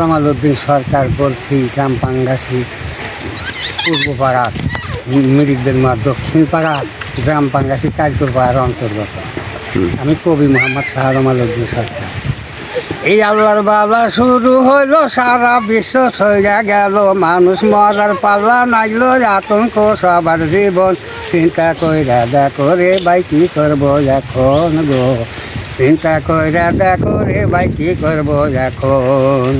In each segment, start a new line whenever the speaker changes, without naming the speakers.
কামাল সরকার বলছি গ্রাম পাঙ্গাসি পূর্বপাড়া মিরিকদের মা দক্ষিণ পাড়া গ্রাম পাঙ্গাসি কাজপুর পাড়ার অন্তর্গত। আমি কবি মোহাম্মদ শাহরমাল উদ্দিন সরকার। এই আল্লাহর বাবা শুরু হইল সারা বিশ্ব সইয়া গেল। মানুষ মরার পাল্লা নাইলো আতঙ্ক সবার জীবন। চিন্তা কইরা দেখো রে ভাই কি করব এখন গো? চিন্তা কইরা দেখো রে ভাই, কি করব এখন?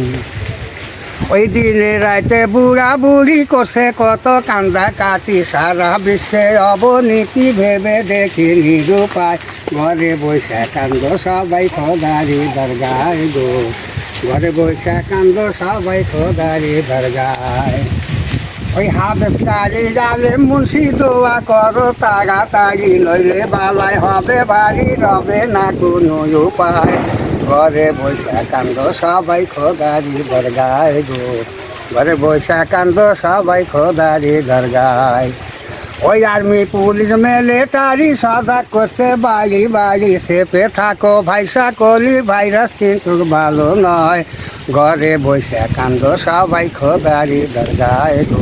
ওই দিনে রাতে বুড়া বুড়ি করছে, কত কান্দা কাটি, সারা বিশ্বে অবনীতি ভেবে দেখি নিরুপায় ঘরে বসে কান্দ, সবাই খোদারি দরগায় গো। ঘরে বসে কান্দ, সবাই খোদারি দরগায়। ওই কারি জালে মুন্সি দোয়া করো তাড়াতাড়ি, নইলে বালাই হবে বাড়ি, রবে না কোনো উপায়। ঘরে বসে কান্দ, সবাই খোদারি দরগায় গো। ঘরে বসে কান্দ, সবাই খোদারি দরগায়। ওই আর্মি পুলিশ মেলে মিলিটারি সাদা করছে, বাড়ি বাড়ি সেপে থাকো ভাই সকলি ভাইরাস কিন্তু ভালো নয়। ঘরে বসে কান্দ, সবাই খোদারি দরগায় গো।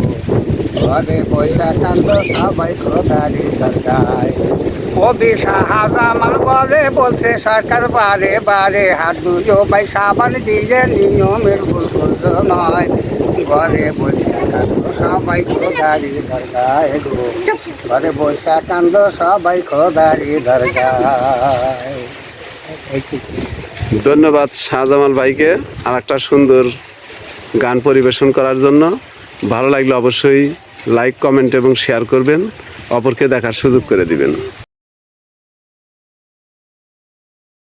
ঘরে বসে কান্দ, সবাই খোদারি দরগায় কবি শাহজামাল বলে, বলছে, সরকার বারে বারে হাত দুজো ভাই, সাবান দিয়ে নিয়মের ভুল নয়। ঘরে বসে কান্দ, সবাই খোদারি দরগায় গো। ঘরে বসে কান্দ, সবাই খোদারি দরগায়।
ধন্যবাদ শাহজামাল ভাইকে আর একটা সুন্দর গান পরিবেশন করার জন্য। ভালো লাগলে অবশ্যই লাইক কমেন্ট এবং শেয়ার করবেন। অপরকে দেখার সুযোগ করে দিবেন।